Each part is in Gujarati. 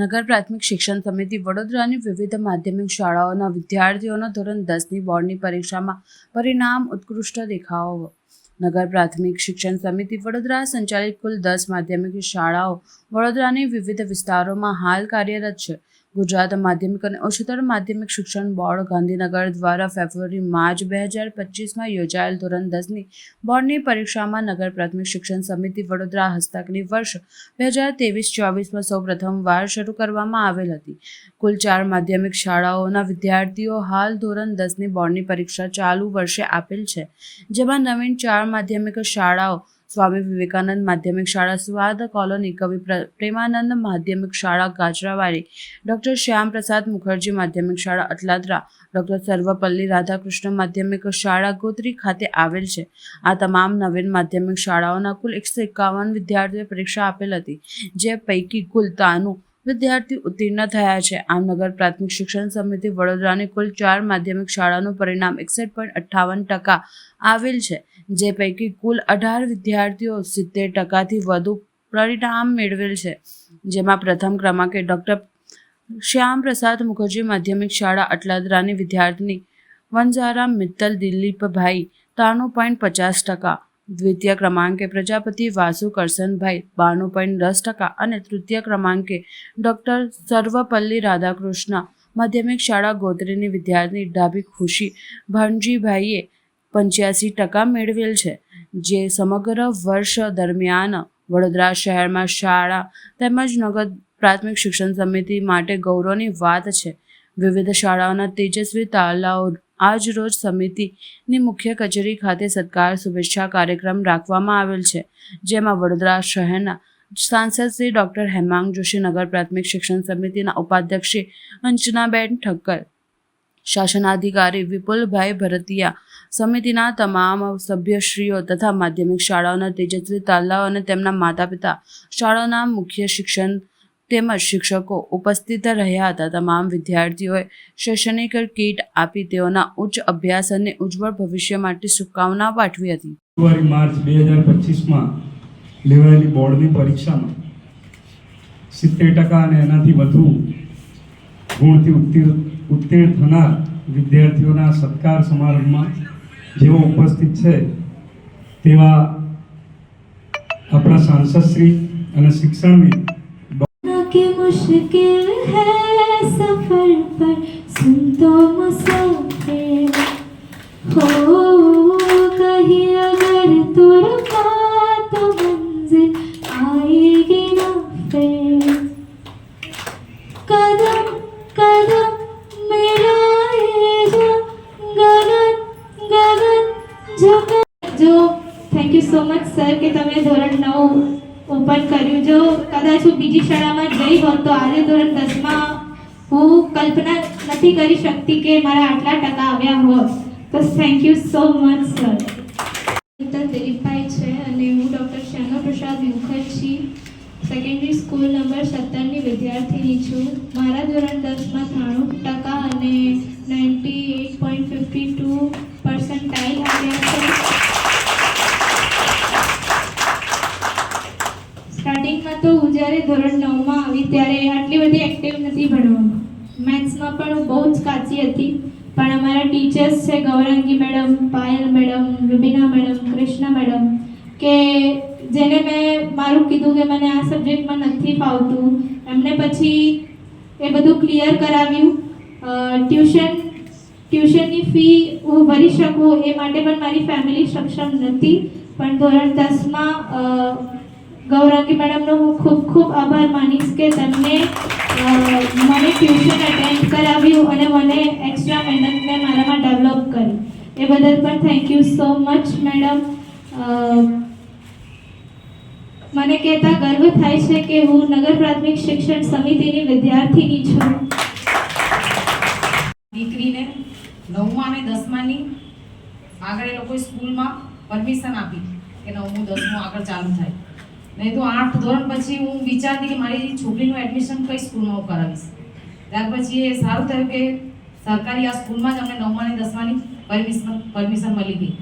નગર પ્રાથમિક શિક્ષણ સમિતિ વડોદરાની વિવિધ માધ્યમિક શાળાઓના વિદ્યાર્થીઓના ધોરણ દસની બોર્ડની પરીક્ષામાં પરિણામ ઉત્કૃષ્ટ દેખાવો. નગર પ્રાથમિક શિક્ષણ સમિતિ વડોદરા સંચાલિત કુલ દસ માધ્યમિક શાળાઓ વડોદરાની વિવિધ વિસ્તારોમાં હાલ કાર્યરત છે. ગુજરાત માધ્યમિક અને ઉચ્ચતર માધ્યમિક શિક્ષણ બોર્ડ ગાંધીનગર દ્વારા ફેબ્રુઆરી, માર્ચ બે હજાર પચીસમાં યોજાયેલ ધોરણ દસની બોર્ડની પરીક્ષામાં નગર પ્રાથમિક શિક્ષણ સમિતિ વડોદરા હસ્તકની વર્ષ બે હજાર ત્રેવીસ ચોવીસમાં સૌ પ્રથમવાર શરૂ કરવામાં આવેલ હતી. કુલ ચાર માધ્યમિક શાળાઓના વિદ્યાર્થીઓ હાલ ધોરણ દસની બોર્ડની પરીક્ષા ચાલુ વર્ષે આપેલ છે, જેમાં નવીન ચાર માધ્યમિક શાળાઓ સ્વામી વિવેકાનંદ માધ્યમિક શાળા સ્વાદ કોલોની કવિ પ્રેમાનંદ માધ્યમિક શાળા ગાજરાવાડી. ડૉક્ટર શ્યામપ્રસાદ મુખર્જી માધ્યમિક શાળા અટલાદરા. ડૉક્ટર સર્વપલ્લી રાધાકૃષ્ણ માધ્યમિક શાળા ગોત્રી ખાતે આવેલ છે. આ તમામ નવીન માધ્યમિક શાળાઓના કુલ એકસો એકાવન વિદ્યાર્થીઓએ પરીક્ષા આપેલ હતી, જે પૈકી કુલ તાનું વિદ્યાર્થી ઉત્તીર્ણ થયા છે. આમ નગર પ્રાથમિક શિક્ષણ સમિતિ વડોદરાની કુલ ચાર માધ્યમિક શાળાનું પરિણામ એકસઠ પોઈન્ટ અઠ્ઠાવન ટકા આવેલ છે, જે પૈકી કુલ અઢાર વિદ્યાર્થીઓ સિત્તેર ટકાથી વધુ પરિણામ મેળવેલ છે. જેમાં પ્રથમ ક્રમાંકે ડૉક્ટર શ્યામ પ્રસાદ મુખર્જી, માધ્યમિક શાળા અટલાદરાની વિદ્યાર્થીની વંજારા મિત્તલ દિલીપભાઈ, ત્રાણું પોઈન્ટ પચાસ ટકા દ્વિતીય ક્રમાંકે પ્રજાપતિ વાસુ કરસનભાઈ બાણું પોઈન્ટ દસ ટકા અને તૃતીય ક્રમાંકે ડૉક્ટર સર્વપલ્લી રાધાકૃષ્ણ માધ્યમિક શાળા ગોત્રીની વિદ્યાર્થી ડાભી ખુશી ભાણજીભાઈએ પંચ્યાસી ટકા મેળવેલ છે, જે સમગ્ર વર્ષ દરમિયાન વડોદરા શહેરમાં શાળા તેમજ નગર પ્રાથમિક શિક્ષણ સમિતિ માટે ગૌરવની વાત છે. વિવિધ શાળાઓના તેજસ્વી તાલાઓ આજ રોજ સમિતિની મુખ્ય કચેરી ખાતે સત્કાર, શુભેચ્છા કાર્યક્રમ રાખવામાં આવેલ છે, જેમાં વડોદરા શહેરના સાંસદ શ્રી ડૉક્ટર હેમાંગ જોશી, નગર પ્રાથમિક શિક્ષણ સમિતિના ઉપાધ્યક્ષ શ્રી અંચનાબેન ઠક્કર, શાસનાધિકારી વિપુલભાઈ ભરતિયા, સમિતિના તમામ સભ્યશ્રીઓ તથા માધ્યમિક શાળાઓના તેજસ્વી તાલાઓ અને તેમના માતા પિતા શાળાના મુખ્ય શિક્ષણ તેમજ શિક્ષકો ઉપસ્થિત રહ્યા હતા. તમામ વિદ્યાર્થીઓએ શૈક્ષણિક કીટ આપી તેઓના ઉચ્ચ અભ્યાસ અને ઉજ્જવળ ભવિષ્ય માટે શુભકામના પાઠવી હતી. ફેબ્રુઆરી, માર્ચ બે હજાર પચીસમાં લેવાયેલી બોર્ડની પરીક્ષામાં સિત્તેર ટકા અને એનાથી વધુ ગુણથી ઉત્તીર્ણ ઉત્તીર્ણ થનાર વિદ્યાર્થીઓના સત્કાર સમારંભમાં જેઓ ઉપસ્થિત છે તેવા આપણા સાંસદશ્રી અને શિક્ષણવિદ कि मुश्किल है सफर पर सुन तो मुसाफिर हो कहीं अगर तो रुका तो मंजिल आएगी ना फिर कदम कदम मिलाए जो गगन गगन झुका जो thank you so much sir કે તમે ધોરણ નવ ઓપન કર્યું. જો કદાચ હું બીજી શાળામાં જઈ હોત તો આજે ધોરણ દસમાં હું કલ્પના નથી કરી શકતી કે મારા આટલા ટકા આવ્યા હોત. તો thank you so much sir Mittal Dilipbhai છે અને હું doctor Shyama Prasad Mukherjee secondary school number સત્તરની વિદ્યાર્થીની છું. મારા ધોરણ દસમાં ત્રાણું ટકા અને ninety eight point fifty two percentile આવ્યા છે સ્ટાર્ટિંગમાં તો હું જ્યારે ધોરણ નવમાં આવી ત્યારે આટલી બધી એક્ટિવ નથી ભણવામાં મેથ્સમાં પણ હું બહુ જ કાચી હતી પણ અમારા ટીચર્સ છે Gaurangi madam Payal madam Rubina madam Krishna madam કે જેને મેં મારું કીધું કે મને આ સબ્જેક્ટમાં નથી ફાવતું. એમને પછી એ બધું ક્લિયર કરાવ્યું. ટ્યુશન ટ્યુશનની ફી હું ભરી શકું એ માટે પણ મારી ફેમિલી સક્ષમ નથી. પણ ધોરણ દસમાં ગૌરાંગી મેડમનો હું ખૂબ ખૂબ આભાર માનીશ કે તમને મને ટ્યુશન અટેન્ડ કરાવ્યું અને મને એક્સ્ટ્રા મહેનત મારામાં ડેવલપ કરી. એ બદલ પણ thank you so much madam. મને કહેતા ગર્વ થાય છે કે હું નગર પ્રાથમિક શિક્ષણ સમિતિની વિદ્યાર્થીની છું. દીકરીને નવમા અને દસમાની આગળ એ લોકોએ સ્કૂલમાં પરમિશન આપી કે નવમું, દસમું આગળ ચાલુ થાય. નહીં તો આઠ ધોરણ પછી હું વિચારતી કે મારી છોકરીનું એડમિશન કઈ સ્કૂલમાં કરાવીશ. ત્યાર પછી એ સારું થયું કે સરકારી આ સ્કૂલમાં જ અમને નવમા અને દસમાની પરમિશન પરમિશન મળી ગઈ.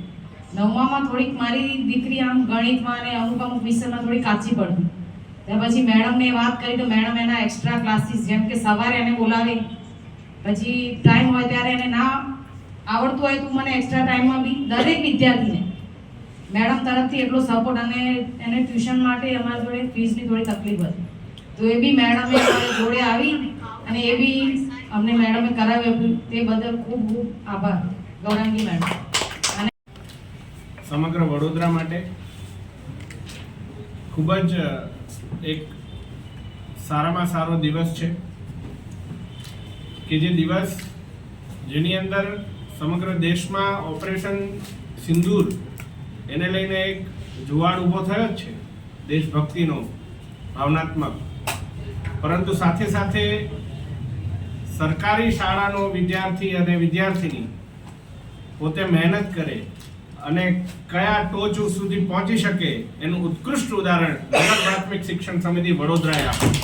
નવમામાં થોડીક મારી દીકરી આમ ગણિતમાં અને અમુક અમુક વિષયમાં થોડી કાચી પડતી. ત્યાર પછી મેડમને વાત કરી તો મેડમ એના એક્સ્ટ્રા ક્લાસીસ જેમ કે સવારે એને બોલાવી, પછી ટાઈમ હોય ત્યારે એને ના આવડતું હોય તો મને એક્સ્ટ્રા ટાઈમમાં બી દરેક વિદ્યાર્થીને. મેડમ તરફથી એટલો સપોર્ટ અને એને ટ્યુશન માટે અમારા જોડે ફીસની થોડી તકલીફ હતી. તો એ બી મેડમે અમારી જોડે આવી અને એ બી અમને મેડમે કરાવ્યું તે બદલ ખૂબ ખૂબ આભાર. ગૌરાંગી મેડમ સમગ્ર વડોદરા માટે ખૂબ જ એક સારામાં સારો દિવસ છે કે જે દિવસ જેની અંદર સમગ્ર દેશમાં ઓપરેશન સિંદૂર એને લઈને એક જુવાળ ઊભો થયો જ છે, દેશભક્તિનો, ભાવનાત્મક. પરંતુ સાથે સાથે સરકારી શાળાનો વિદ્યાર્થી અને વિદ્યાર્થીની પોતે મહેનત કરે અને કયા ટોચ સુધી પહોંચી શકે એનું ઉત્કૃષ્ટ ઉદાહરણ નગર પ્રાથમિક શિક્ષણ સમિતિ વડોદરાએ આપ્યું.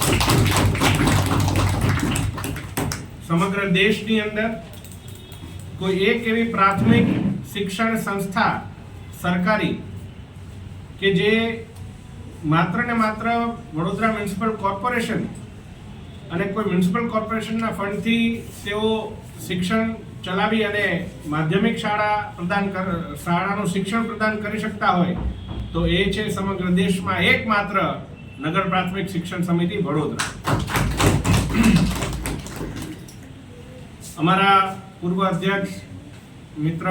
સમગ્ર દેશની અંદર કોઈ એક એવી પ્રાથમિક શિક્ષણ સંસ્થા સરકારી કે જે માત્ર ને માત્ર વડોદરા મ્યુનિસિપલ કોર્પોરેશન અને કોઈ મ્યુનિસિપલ કોર્પોરેશનના ફંડથી તેઓ શિક્ષણ ચલાવી અને માધ્યમિક શાળા પ્રદાન કર, શાળાનું શિક્ષણ પ્રદાન કરી શકતા હોય, તો એ છે સમગ્ર દેશમાં એકમાત્ર નગર પ્રાથમિક શિક્ષણ સમિતિ વડોદરા. અમારા પૂર્વ અધ્યક્ષ મિત્ર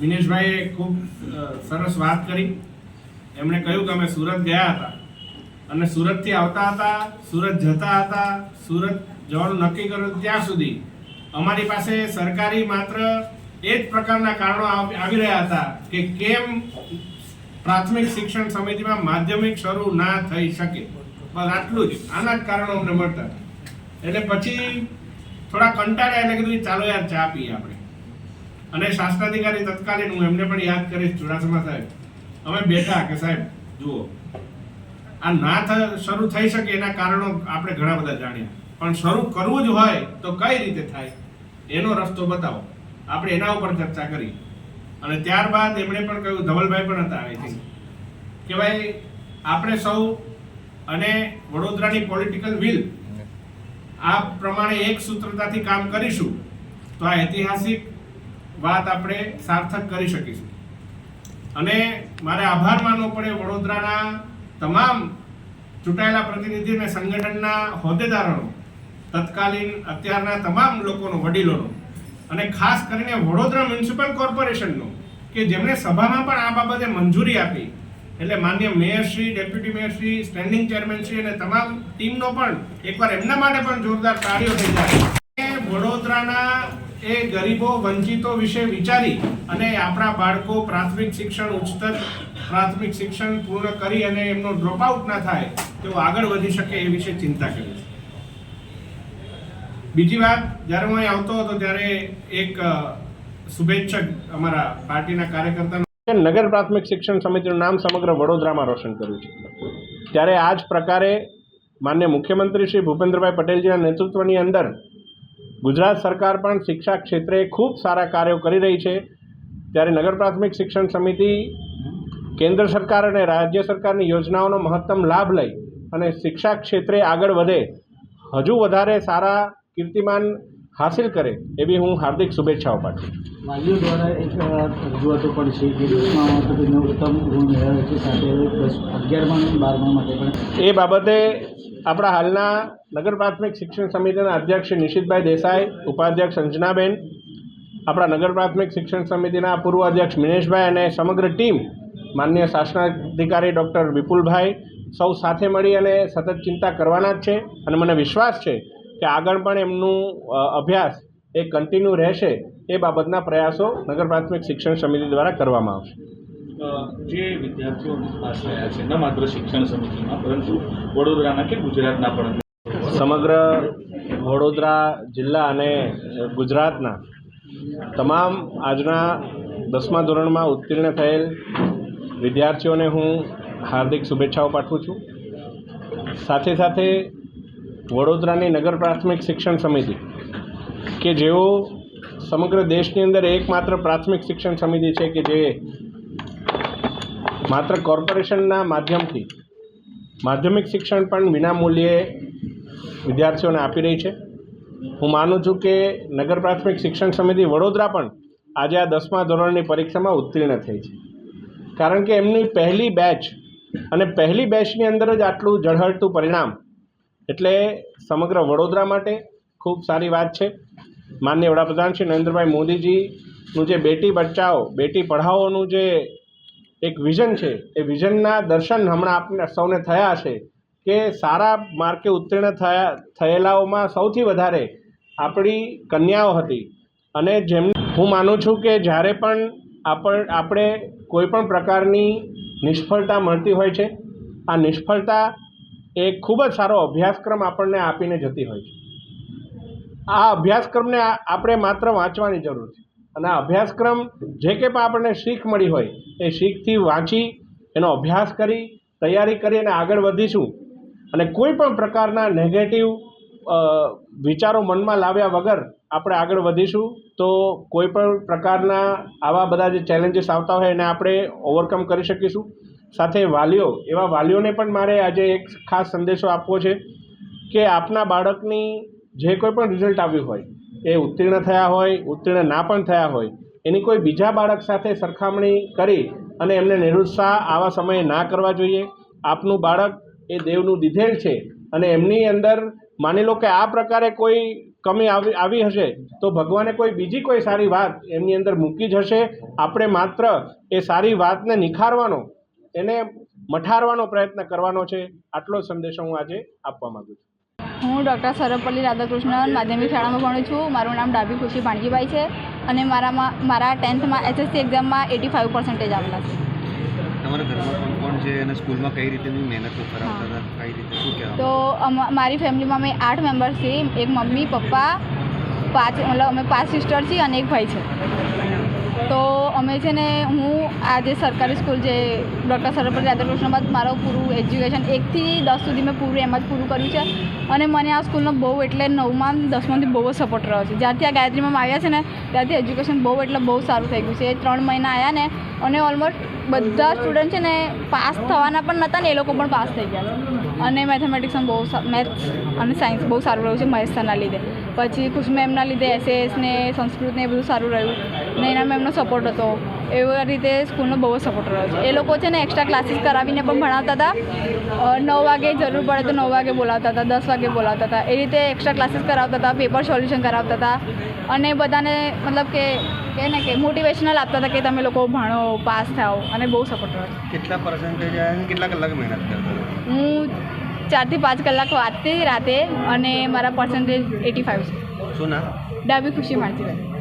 વિનેશભાઈએ ખૂબ સરસ વાત કરી. એમણે કહ્યું કે અમે સુરત ગયા હતા. અને સુરતથી આવતા હતા, સુરત જતા હતા, સુરત જવાનું નક્કી કર્યું ત્યાં સુધી અમારી પાસે સરકારી માત્ર એ જ પ્રકારના કારણો આવી રહ્યા હતા કે કેમ પ્રાથમિક શિક્ષણ સમિતિમાં માધ્યમિક શરૂ ના થઈ શકે. બસ આટલું જ. આના જ કારણો અમને મળતા. એટલે પછી થોડા કંટાળ્યા એટલે કીધું ચાલો યાર ચા પીએ આપણે. અને શાસ્ત્રાધિકારી તત્કાલીન, હું એમને પણ યાદ કરીશ, ચુડાસમા સાહેબ. અમે બેઠા કે સાહેબ, જુઓ, આ ના શરૂ થઈ શકે એના કારણો આપણે ઘણા બધા જાણ્યા. પણ શરૂ કરવું જ હોય તો કઈ રીતે થાય? એનો રસ્તો બતાવો. આપણે એના ઉપર ચર્ચા કરી. અને ત્યારબાદ એમણે પણ કહ્યું, ધવલભાઈ પણ હતા આઈ થિંક કે ભાઈ, આપણે સૌ અને વડોદરાની પોલિટિકલ વિલ આ પ્રમાણે એક સૂત્રતાથી કામ કરીશું, તો આ ઐતિહાસિક વાત આપણે સાર્થક કરી શકીશું. અને મારે આભાર માનવો પડે વડોદરાના તમામ ચૂંટાયેલા પ્રતિનિધિ અને સંગઠનના હોદ્દેદારોનો. તત્કાલીન અત્યારના તમામ લોકોનો વડીલોનો અને ખાસ કરીને વડોદરા મ્યુનિસિપલ કોર્પોરેશનનો કે જેમણે સભામાં પણ આ બાબતે મંજૂરી આપી. એટલે માન્ય મેયરશ્રી ડેપ્યુટી મેયરશ્રી સ્ટેન્ડિંગ ચેરમેનશ્રી અને તમામ ટીમનો પણ એકવાર એમના માટે પણ જોરદાર તાળીઓ થઈ જાય. વડોદરાના એ ગરીબો, વંચિતો વિશે વિચારી અને આપણા બાળકો પ્રાથમિક શિક્ષણ, ઉચ્ચતર પ્રાથમિક શિક્ષણ પૂર્ણ કરી અને એમનો ડ્રોપ આઉટ ના થાય તેઓ આગળ વધી શકે એ વિશે ચિંતા કરી છે. બીજી વાત જ્યારે હું અહીં આવતો હતો ત્યારે એક શુભેચ્છક અમારા પાર્ટીના કાર્યકર્તા નગર પ્રાથમિક શિક્ષણ સમિતિનું નામ સમગ્ર વડોદરામાં રોશન કર્યું છે. ત્યારે આ જ પ્રકારે માન્ય મુખ્યમંત્રી શ્રી ભૂપેન્દ્રભાઈ પટેલજીના નેતૃત્વની અંદર ગુજરાત સરકાર પણ શિક્ષા ક્ષેત્રે ખૂબ સારા કાર્યો કરી રહી છે. ત્યારે નગર પ્રાથમિક શિક્ષણ સમિતિ કેન્દ્ર સરકાર અને રાજ્ય સરકારની યોજનાઓનો મહત્તમ લાભ લઈ અને શિક્ષા ક્ષેત્રે આગળ વધે. હજુ વધારે સારા કીર્તિમાન હાસિલ કરે એવી હું હાર્દિક શુભેચ્છાઓ પાઠવું વાલીઓ દ્વારા એક રજૂઆતો પણ છે કે દસમા નવતમ ગુણ મેળવે છે સાથે દસ અગિયારમાં બારમા માટે પણ. એ બાબતે આપણા હાલના નગર પ્રાથમિક શિક્ષણ સમિતિના અધ્યક્ષ નિશિતભાઈ દેસાઈ ઉપાધ્યક્ષ અંજનાબેન આપણા નગર પ્રાથમિક શિક્ષણ સમિતિના પૂર્વ અધ્યક્ષ મિનેશભાઈ અને સમગ્ર ટીમ માન્ય શાસનાધિકારી ડૉક્ટર વિપુલભાઈ સૌ સાથે મળી અને સતત ચિંતા કરવાના જ છે અને મને વિશ્વાસ છે કે આગળ પણ એમનું અભ્યાસ એ કન્ટિન્યુ રહેશે એ બાબતના પ્રયાસો નગર પ્રાથમિક શિક્ષણ સમિતિ દ્વારા કરવામાં આવશે. જે વિદ્યાર્થીઓ પાસ થયા છે ન માત્ર શિક્ષણ સમિતિમાં પરંતુ વડોદરાના કે ગુજરાતના પણ સમગ્ર વડોદરા જિલ્લા અને ગુજરાતના તમામ આજના દસમા ધોરણમાં ઉત્તીર્ણ થયેલ વિદ્યાર્થીઓને હું હાર્દિક શુભેચ્છાઓ પાઠવું છું. સાથે સાથે વડોદરાની નગર પ્રાથમિક શિક્ષણ સમિતિ, કે જેઓ સમગ્ર દેશની અંદર એકમાત્ર પ્રાથમિક શિક્ષણ સમિતિ છે કે જે માત્ર કોર્પોરેશનના માધ્યમથી માધ્યમિક શિક્ષણ પણ વિનામૂલ્યે વિદ્યાર્થીઓને આપી રહી છે. હું માનું છું કે નગર પ્રાથમિક શિક્ષણ સમિતિ વડોદરા પણ આજે આ દસમા ધોરણની પરીક્ષામાં ઉત્તીર્ણ થઈ છે. કારણ કે એમની પહેલી બેચ અને પહેલી બેચની અંદર જ આટલું ઝળહળતું પરિણામ એટલે સમગ્ર વડોદરા માટે ખૂબ સારી વાત છે. માન્ય વડાપ્રધાન શ્રી નરેન્દ્રભાઈ મોદીજીનું જે બેટી બચાવો બેટી પઢાઓનું જે એક વિઝન છે, એ વિઝનના દર્શન હમણાં આપને સૌને થયા હશે કે સારા માર્કે ઉત્તીર્ણ થયા, થયેલાઓમાં સૌથી વધારે આપણી કન્યાઓ હતી. અને જેમ હું માનું છું કે જ્યારે પણ આપણ, આપણે કોઈ પણ પ્રકારની નિષ્ફળતા મળતી હોય છે, આ નિષ્ફળતા એ ખૂબ જ સારો અભ્યાસક્રમ આપણને આપીને જતી હોય છે. આ અભ્યાસક્રમને આપણે માત્ર વાંચવાની જરૂર છે. અને આ અભ્યાસક્રમ જે કંઈ પણ આપણને શીખ મળી હોય, એ શીખથી વાંચી, એનો અભ્યાસ કરી, તૈયારી કરી અને આગળ વધીશું. અને કોઈ પણ પ્રકારના નેગેટિવ વિચારો મનમાં લાવ્યા વગર આપણે આગળ વધીશું, તો કોઈ પણ પ્રકારના આવા બધા જે ચેલેન્જીસ આવતા હોય એને આપણે ઓવરકમ કરી શકીશું. સાથે વાલીઓ, એવા વાલીઓને પણ મારે આજે એક ખાસ સંદેશો આપવો છે કે આપના બાળકની જે કોઈ પણ રિઝલ્ટ આવ્યું હોય, એ ઉત્તીર્ણ થયા હોય, ઉત્તીર્ણ ના પણ થયા હોય, એની કોઈ બીજા બાળક સાથે સરખામણી કરી અને એમને નિરુત્સાહ આવા સમયે ના કરવા જોઈએ. આપનું બાળક એ દેવનું દીધેલ છે અને એમની અંદર માની લો કે આ પ્રકારે કોઈ કમી આવી આવી હશે, તો ભગવાને કોઈ બીજી કોઈ સારી વાત એમની અંદર મૂકી જ હશે. આપણે માત્ર એ સારી વાતને નિખારવાનો એને મઠારવાનો પ્રયત્ન કરવાનો છે. આટલો જ સંદેશો હું આજે આપવા માગું છું. હું ડૉક્ટર સર્વપલ્લી રાધાકૃષ્ણન માધ્યમિક શાળામાં ભણું છું. મારું નામ ડાબી ખુશી ભાણજીભાઈ છે અને મારામાં મારા ટેન્થમાં એસએસસી એક્ઝામમાં એટી ફાઇવ પર્સન્ટેજ આવેલા છે. તમારા ઘરમાં કોણ કોણ છે અને સ્કૂલમાં કઈ રીતેની મહેનતો કરાવતા હતા? કઈ રીતે? શું કહેવા તો મારી ફેમિલીમાં અમે આઠ મેમ્બર્સ છીએ. એક મમ્મી પપ્પા પાંચ મતલબ અમે પાંચ સિસ્ટર છીએ અને એક ભાઈ છે. તો અમે છે ને, હું આ જે સરકારી સ્કૂલ જે ડૉક્ટર સર્વપલ્લી રાધાકૃષ્ણમાં મારું પૂરું એજ્યુકેશન એકથી દસ સુધી મેં પૂરું, એમ જ પૂરું કર્યું છે. અને મને આ સ્કૂલનો બહુ એટલે નવમાં, દસમાંથી બહુ સપોર્ટ રહ્યો છે. જ્યારથી આ ગાયત્રીમાં આવ્યા છે ને, ત્યારથી એજ્યુકેશન બહુ એટલે બહુ સારું થઈ ગયું છે. ત્રણ મહિના આવ્યા ને, અને ઓલમોસ્ટ બધા સ્ટુડન્ટ છે ને પાસ થવાના પણ નહોતા ને, એ લોકો પણ પાસ થઈ ગયા અને મેથેમેટિક્સમાં બહુ મેથ્સ અને સાયન્સ બહુ સારું રહ્યું છે મહેશ લીધે. પછી ખુશ મેમના લીધે એસએસ ને સંસ્કૃત ને એ બધું સારું રહ્યું. ને એના મેમનો સપોર્ટ હતો. એવા રીતે સ્કૂલનો બહુ સપોર્ટ રહ્યો છે. એ લોકો છે ને એક્સ્ટ્રા ક્લાસીસ કરાવીને પણ ભણાવતા હતા. નવ વાગે જરૂર પડે તો નવ વાગે બોલાવતા હતા દસ વાગે બોલાવતા હતા. એ રીતે એક્સ્ટ્રા ક્લાસીસ કરાવતા હતા પેપર સોલ્યુશન કરાવતા હતા. અને બધાને મતલબ કે કે ને કે મોટિવેશનલ આપતા હતા કે તમે લોકો ભણો પાસ થાઓ. અને બહુ સપોર્ટ રહ્યો કેટલા પર્સન્ટેજ કેટલા કલાક મહેનત કરતા હું ચારથી પાંચ કલાક વાંચતી રાતે અને મારા પર્સન્ટેજ એટી ફાઇવ છે. શું ડાબી ખુશી મારતી રહી